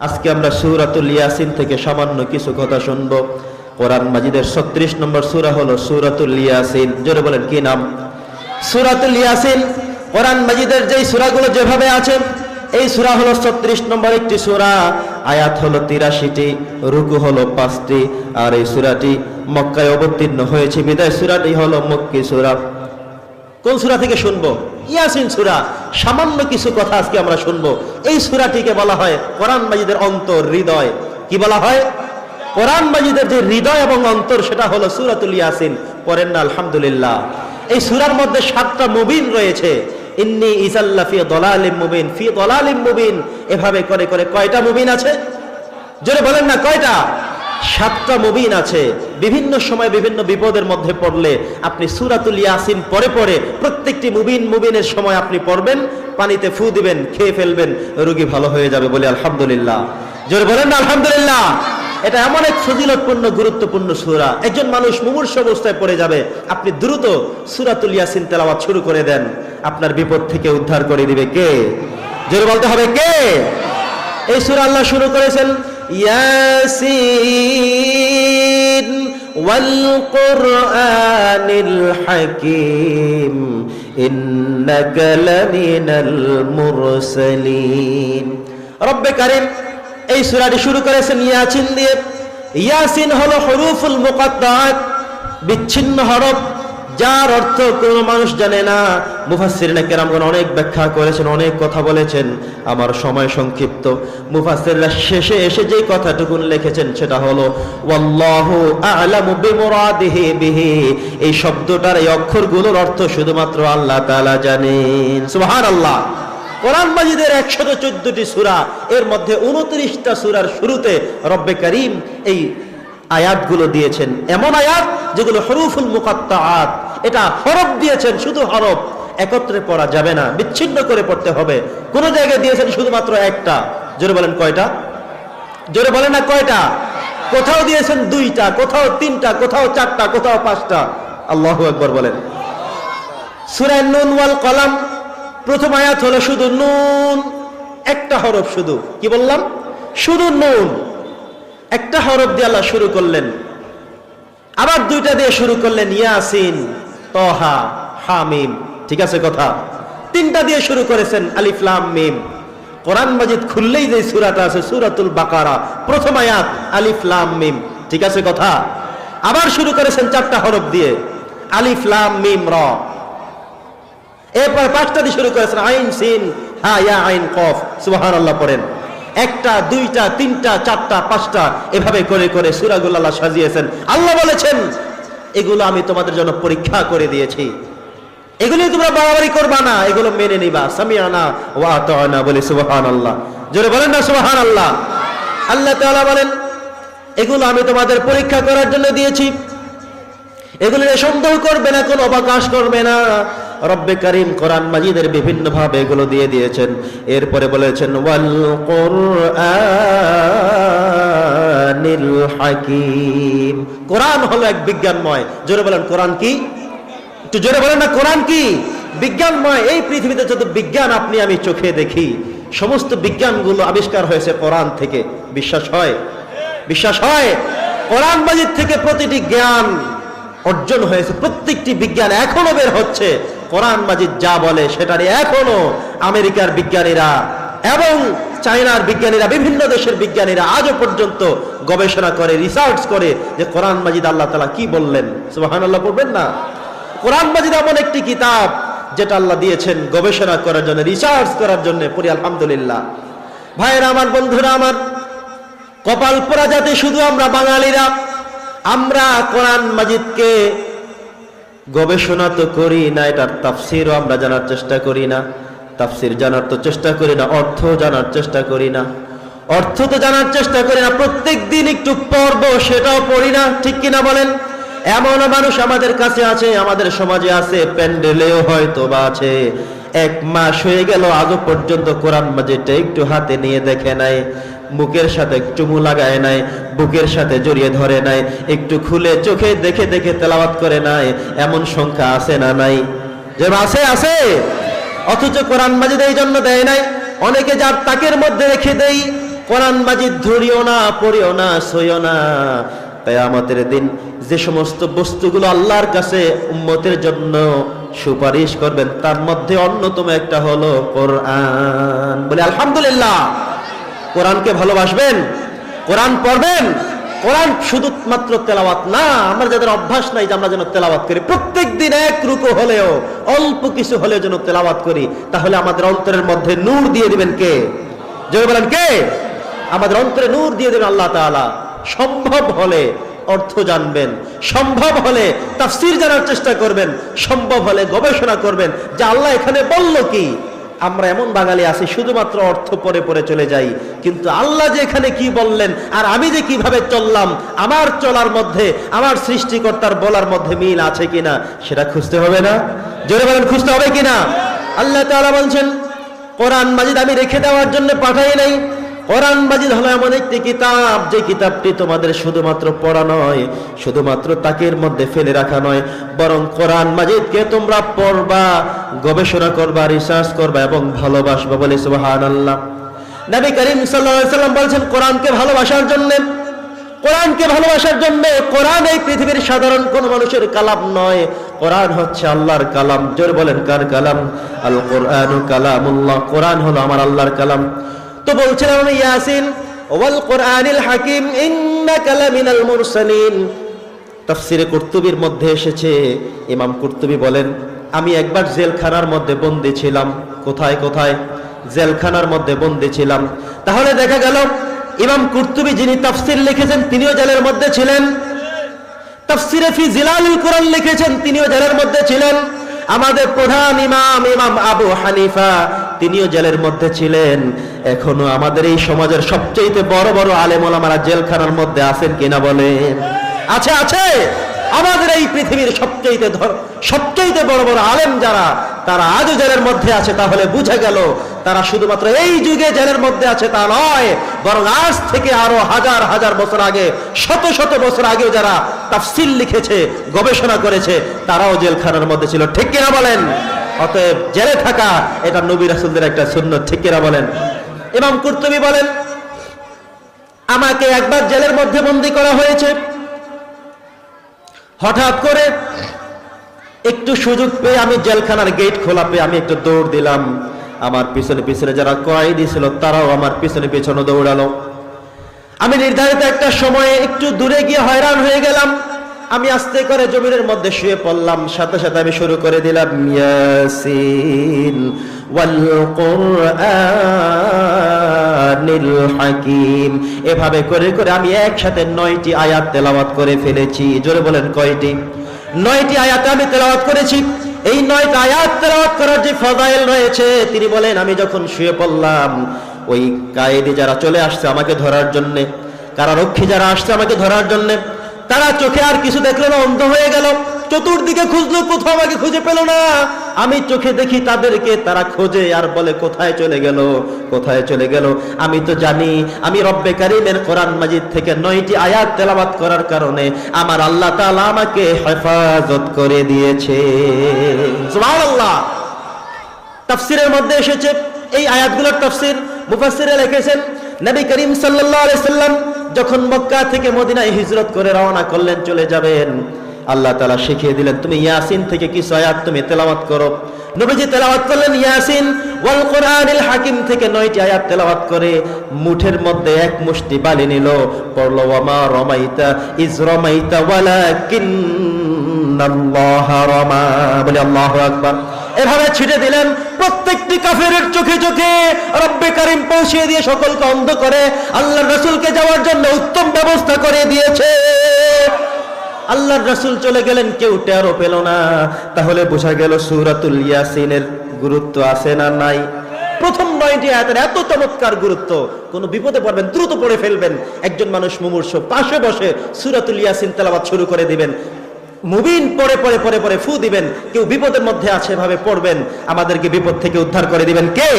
আজকে আমরা সুরাতুল ইয়াসিন থেকে সামান্য কিছু কথা শুনব। কোরআন মাজিদের ছত্রিশ নম্বর সুরা হলো সুরাতুল ইয়াসিন। জোরে বলেন, কি নাম? সুরাতুল ইয়াসিন, কোরআন মাজিদের যেই সুরাগুলো যেভাবে আছে, এই সুরা হলো ছত্রিশ নম্বর একটি সুরা। আয়াত হলো তিরাশিটি, রুকু হলো পাঁচটি, আর এই সুরাটি মক্কায় অবতীর্ণ হয়েছে। বিদায় সুরাটি হলো মক্কি সুরা। কোন সুরা থেকে শুনব? ইয়াসিন সুরা, সামান্য কিছু কথা আজকে আমরা শুনব। এই সুরাটিকে বলা হয় কোরআন মাজিদের অন্তর হৃদয়। কি বলা হয়? কোরআন মাজিদের যে হৃদয় এবং অন্তর, সেটা হলো সুরাতুল ইয়াসিন। পড়েন না, আলহামদুলিল্লাহ। এই সুরার মধ্যে সাতটা মুবিন রয়েছে। ইন্নি ইসাল্লা ফি দলালিম মুবিন। ফি দলালিম মুবিন। এভাবে করে করে কয়টা মুবিন আছে? জোরে বলেন না, কয়টা? সাতটা মুবিন আছে। বিভিন্ন সময় বিভিন্ন বিপদের মধ্যে পড়লে আপনি সুরাতুল ইয়াসিন পরে পরে প্রত্যেকটি মুবিন মুবিনের সময় আপনি পড়বেন, পানিতে ফু দিবেন, খেয়ে ফেলবেন, রোগী ভালো হয়ে যাবে বলে আলহামদুলিল্লাহ। জোরে বলেন না, আলহামদুলিল্লাহ। এটা এমন এক ফজিলতপূর্ণ, গুরুত্বপূর্ণ সুরা। একজন মানুষ মুমূর্ষ অবস্থায় পড়ে যাবে, আপনি দ্রুত সুরাতুল ইয়াসিন তেলাওয়াত শুরু করে দেন। আপনার বিপদ থেকে উদ্ধার করে দিবে কে? জোরে বলতে হবে কে? এই সুরা আল্লাহ শুরু করেছেন। ওয়াল কুরআনিল হাকীম, ইন্নাকা লামিনাল মুরসালিন। রব্বে কারীম, এই সূরাটি শুরু করেছেন ইয়াসিন দিয়ে। ইয়াসিন হলো হরুফুল মুকাদ্দাত বিচ্ছিন্ন হরফ। যার অর্থ কোনো মানুষ জানে না। মুফাসসিরিনা কেরামগণ অনেক ব্যাখ্যা করেছেন, অনেক কথা বলেছেন। আমার সময় সংক্ষিপ্ত। মুফাসসিররা শেষে এসে যেই কথাটুকুন লিখেছেন সেটা হলো বিহি। এই শব্দটার এই অক্ষরগুলোর অর্থ শুধুমাত্র আল্লাহ তাআলা জানেন। সুবহানাল্লাহ। কোরআন মাজিদের একশত চোদ্দটি সুরা, এর মধ্যে উনত্রিশটা সুরার শুরুতে রব্বে করিম এই আয়াতগুলো দিয়েছেন। এমন আয়াত যেগুলো হরুফুল মুকাত্তাআত। এটা হরফ দিয়েছেন, শুধু হরফ। একত্রে পড়া যাবে না, বিচ্ছিন্ন করে পড়তে হবে। কোন জায়গায় দিয়েছেন শুধুমাত্র একটা? জোরে বলেন কয়টা? জোরে বলেন না কয়টা? কোথাও দিয়েছেন দুইটা, কোথাও তিনটা, কোথাও চারটা, কোথাও পাঁচটা। আল্লাহ একবার বলেন। সূরা নুন ওয়াল কলাম, প্রথম আয়াত হলো শুধু নুন, একটা হরফ শুধু। কি বললাম? শুধু নুন। একটা হরফ দিয়ে আল্লাহ শুরু করলেন। আবার দুইটা দিয়ে শুরু করলেন ইয়াসিন, তহা, হামিম। ঠিক আছে কথা? তিনটা দিয়ে শুরু করেছেন আলিফলাম মিম। কোরআন মাজিদ খুললেই যে সুরাটা আছে, সুরাতুল বাকারা, প্রথম আয়াত আলিফলাম মিম। ঠিক আছে কথা? আবার শুরু করেছেন চারটা হরফ দিয়ে আলিফলাম মিম, র। এরপর পাঁচটা দিয়ে শুরু করেছেন আইন, সিন, হা, ইয়া, আইন, কফ। সুবহানাল্লাহ পড়েন। একটা, দুইটা, তিনটা, চারটা, পাঁচটা, এভাবে করে করে সুরাগুলো আল্লাহ সাজিয়েছেন। আল্লাহ বলেছেন, এগুলো আমি তোমাদের জন্য পরীক্ষা করে দিয়েছি। এগুলি তোমরা বাড়াবাড়ি করবা না, এগুলো মেনে নিবা। সামিয়ানা ওয়া আতানা বলে, সুবহানাল্লাহ। জোরে বলেন না, সুবহানাল্লাহ। আল্লাহ আল্লাহ তাআলা বলেন, এগুলো আমি তোমাদের পরীক্ষা করার জন্য দিয়েছি। এগুলো সন্দেহ করবে না, কোনো অবকাশ করবে না। রব্বে করিম কোরআন মাজিদের বিভিন্ন ভাবে এগুলো দিয়ে দিয়েছেন। এরপরে বলেছেন, ওয়াল কোরআনিল হাকিম। কোরআন হলো এক বিজ্ঞানময়। জোরে বলেন, কোরআন কি? একটু জোরে বলেন না, কোরআন কি? বিজ্ঞানময়, এই পৃথিবীতে যত বিজ্ঞান আপনি, আমি চোখে দেখি, সমস্ত বিজ্ঞানগুলো আবিষ্কার হয়েছে কোরআন থেকে। বিশ্বাস হয়? বিশ্বাস হয়? কোরআন মাজিদ থেকে প্রতিটি জ্ঞান অর্জন হয়েছে। প্রত্যেকটি বিজ্ঞান এখনও বের হচ্ছে। কোরআন মাজিদ যা বলে সেটা নিয়ে এখনও আমেরিকার বিজ্ঞানীরা এবং চায়নার বিজ্ঞানীরা, বিভিন্ন দেশের বিজ্ঞানীরা আজও পর্যন্ত গবেষণা করে রিসার্চ করে যে কোরআন মাজিদ আল্লাহ তালা কি বললেন। সুবাহান আল্লাহ পড়বেন না? কোরআন মাজিদ এমন একটি কিতাব যেটা আল্লাহ দিয়েছেন গবেষণা করার জন্য রিসার্চ করার জন্য পড়ি, আলহামদুলিল্লাহ। ভাইয়েরা আমার, বন্ধুরা আমার, কপাল জাতি শুধু আমরা বাঙালিরা, আমরা কোরআন মাজিদকে গবেষণা তো করি না এটার তাফসিরও আমরা জানার চেষ্টা করি না। তাফসির জানার তো চেষ্টা করি না, অর্থ জানার চেষ্টা করি না। অর্থ তো জানার চেষ্টা করি না, প্রত্যেক দিন একটু পড়ব সেটাও পড়ি না, ঠিক কিনা বলেন? এমন মানুষ আমাদের কাছে আছে, আমাদের সমাজে আছে, প্যান্ডেলেও হয়তো বা আছে। এক মাস হয়ে গেল, আজও পর্যন্ত কোরআন মাজিদটা একটু হাতে নিয়ে দেখে নাই। মুখের সাথে চুমু লাগায় নাই, বুকের সাথে জড়িয়ে ধরে নাই, একটু খুলে চোখে দেখে দেখে তেলাওয়াত করে নাই, এমন সংখ্যা আছে না নাই? যে আছে আছে। অথচ কোরআন মাজিদ এই জন্য দেয় নাই, অনেকে যার তাকের মধ্যে রেখে দেই, কোরআন মাজিদ ধরিও না, পড়িও না, সইও না। তাই আমাদের দিন যে সমস্ত বস্তুগুলো আল্লাহর কাছে উম্মতের জন্য সুপারিশ করবেন, তার মধ্যে অন্যতম একটা হলো কোরআন। বলে, আলহামদুলিল্লাহ। কোরআনকে ভালোবাসবেন? কোরআন পড়বেন? কোরআন শুধু মাত্র তেলাওয়াত না, আমরা যাদের অভ্যাস নাই যে আমরা যেন তেলাওয়াত করি, প্রত্যেক দিন এক রুকু হলেও, অল্প কিছু হলেও যেন তেলাওয়াত করি, তাহলে আমাদের অন্তরের মধ্যে নূর দিয়ে দিবেন কে? জয় বলেন কে? আমাদের অন্তরে নূর দিয়ে দেবেন আল্লাহ তাআলা। সম্ভব হলে অর্থ জানবেন, সম্ভব হলে তাফসির জানার চেষ্টা করবেন, সম্ভব হলে গবেষণা করবেন যে আল্লাহ এখানে বলল কি? আমরা এমন বাঙালি আছি, শুধুমাত্র অর্থ পরে পরে চলে যাই। কিন্তু আল্লাহ যে এখানে কি বললেন, আর আমি যে কীভাবে চললাম, আমার চলার মধ্যে, আমার সৃষ্টিকর্তার বলার মধ্যে মিল আছে কিনা, সেটা খুঁজতে হবে না। জোরে বলেন, খুঁজতে হবে কিনা? আল্লাহ তালা বলছেন, কোরআন মাজিদ আমি রেখে দেওয়ার জন্য পাঠাই নাই। কোরআন মাজিদ হলো এমন একটি কিতাব, যে কিতাবটি তোমাদের শুধুমাত্র পড়া নয়, শুধুমাত্র তাকের মধ্যে ফেলে রাখা নয়, বরং কোরআন মাজিদকে তোমরা পড়বা, গবেষণা করবা রিসার্চ করবা এবং ভালোবাসবা বলে সুবহানাল্লাহ। নবী করিম সাল্লাম বলছেন, কোরআনকে ভালোবাসার জন্য, কোরআনকে ভালোবাসার জন্য কোরআন এই পৃথিবীর সাধারণ কোন মানুষের কালাম নয়। কোরআন হচ্ছে আল্লাহর কালাম। জোর বলেন, কার কালাম? আল কোরআন কালামুল্লাহ। কোরআন হলো আমার আল্লাহর কালাম। তো বলছিলাম আমি, ইয়াসিন, ওয়াল কোরআনিল হাকিম, ইন্নাকা লামিনাল মুরসালিন। তাফসিরে কুর্তুবির মধ্যে এসেছে, ইমাম কুর্তুবি বলেন, আমি একবার জেলখানার মধ্যে বন্দী ছিলাম। কোথায় কোথায়? জেলখানার মধ্যে বন্দী ছিলাম। তাহলে দেখা গেল, ইমাম কুর্তুবি যিনি তাফসির লিখেছেন, তিনিও জেলের মধ্যে ছিলেন। তাফসিরে ফি জিলালুল কোরআন লিখেছেন, তিনিও জেলের মধ্যে ছিলেন। আমাদের প্রধান ইমাম ইমাম আবু হানিফা, তিনিও জেলের মধ্যে ছিলেন। এখনও আমাদের এই সমাজের সবচেয়ে বড় বড় আলেম ওলামারা জেলখানার মধ্যে আছেন কিনা বলেন। আছে আছে। আমাদের এই পৃথিবীর সবচেয়ে সবচেয়ে বড় বড় আলেম যারা, তারা আজও জেলের মধ্যে আছে, তাহলে বুঝে গেল তারা শুধুমাত্র এই যুগে জেলের মধ্যে আছে তা নয়, বরং আজ থেকে আরও হাজার হাজার বছর আগে, শত শত বছর আগেও যারা তাফসিল লিখেছে, গবেষণা করেছে, তারাও জেলখানার মধ্যে ছিল। ঠিক কিনা বলেন? অতএব জেলে থাকা এটা নবী রাসুলদের একটা শূন্য ঠিক কিনা বলেন? এবং কুর্তুবি বলেন, আমাকে একবার জেলের মধ্যে বন্দী করা হয়েছে। হঠাৎ করে একটু সুযোগ পেয়ে আমি জেলখানার গেট খোলা পেয়ে আমি একটু দৌড় দিলাম। আমার পিছনে পিছনে যারা কয়েদি ছিল তারাও আমার পিছনে পিছনে দৌড়ালো। আমি নির্ধারিত একটা সময়ে একটু দূরে গিয়ে হয়রান হয়ে গেলাম। আমি আস্তে করে জমিনের মধ্যে শুয়ে পড়লাম। সাথে সাথে আমি শুরু করে দিলাম হাকিম। এভাবে করে করে আমি একসাথে নয়টি আয়াত তেলাওয়াত করে ফেলেছি। জোরে বলেন কয়টি? নয়টি আয়াত আমি তেলাওয়াত করেছি। এই নয়টা আয়াত তেলাওয়াত করার যে ফজাইল রয়েছে, তিনি বলেন, আমি যখন শুয়ে পড়লাম, ওই কায়েদি যারা চলে আসছে আমাকে ধরার জন্যে, কারারক্ষী যারা আসছে আমাকে ধরার জন্যে, তারা চোখে আর কিছু দেখল না, অন্ধ হয়ে গেল। চতুর্দিকে খুঁজলো, কোথাও আমাকে খুঁজে পেল না। আমি চোখে দেখি তাদেরকে, তারা খোঁজে আর বলে, কোথায় চলে গেল? কোথায় চলে গেল? আমি তো জানি, আমি রব্বে কারিমের কোরআন মাজিদ থেকে নয়টি আয়াত তেলাবাত করার কারণে আমার আল্লাহ তাআলা আমাকে হেফাজত করে দিয়েছে। সুবহানাল্লাহ। তাফসিরের মধ্যে এসেছে, এই আয়াতগুলোর তাফসির মুফাসসিরে লিখেছেন, নবী করিম সাল্লাল্লাহু আলাইহি সাল্লাম যখন মক্কা থেকে মদিনায় হিজরত করে রওনা করলেন, চলে যাবেন। আল্লাহ তাআলা শিখিয়ে দিলেন, তুমি ইয়াসিন থেকে কিছু আয়াত তুমি তেলাওয়াত করো। নবীজি তেলাওয়াত করলেন ইয়াসিন। ওয়াল কোরআনিল হাকিম থেকে নয়টি আয়াত তেলাওয়াত করে মুঠের মধ্যে এক মুষ্টি বালি নিল। পড়ল, ওয়ামা রমাইতা ইজ রমাইতা ওয়ালাকিন বলে, আল্লাহু আকবার। এভাবে ছিটে দিলেন প্রত্যেকটি কাফেরের চোখে চোখে। রব্বে কারিম পৌঁছিয়ে দিয়ে সকলকে অন্ধ করে আল্লাহ রসুলকে যাওয়ার জন্য উত্তম ব্যবস্থা করে দিয়েছে। আল্লাহর রাসুল চলে গেলেন, কেউ টেরও পেল না। তাহলে বোঝা গেল সুরাতুল ইয়াসিনের গুরুত্ব আছে না নাই? প্রথম নয়টি আয়াতের এত চমৎকার গুরুত্ব, কোন বিপদে পড়বেন, দ্রুত পড়ে ফেলবেন। একজন মানুষ মুমূর্ষ পাশে বসে সুরাতুল ইয়াসিন তেলাওয়াত শুরু করে দিবেন। মুবিন পরে পরে পরে পরে ফু দিবেন। কেউ বিপদের মধ্যে আছে, এভাবে পড়বেন। আমাদেরকে বিপদ থেকে উদ্ধার করে দিবেন কে?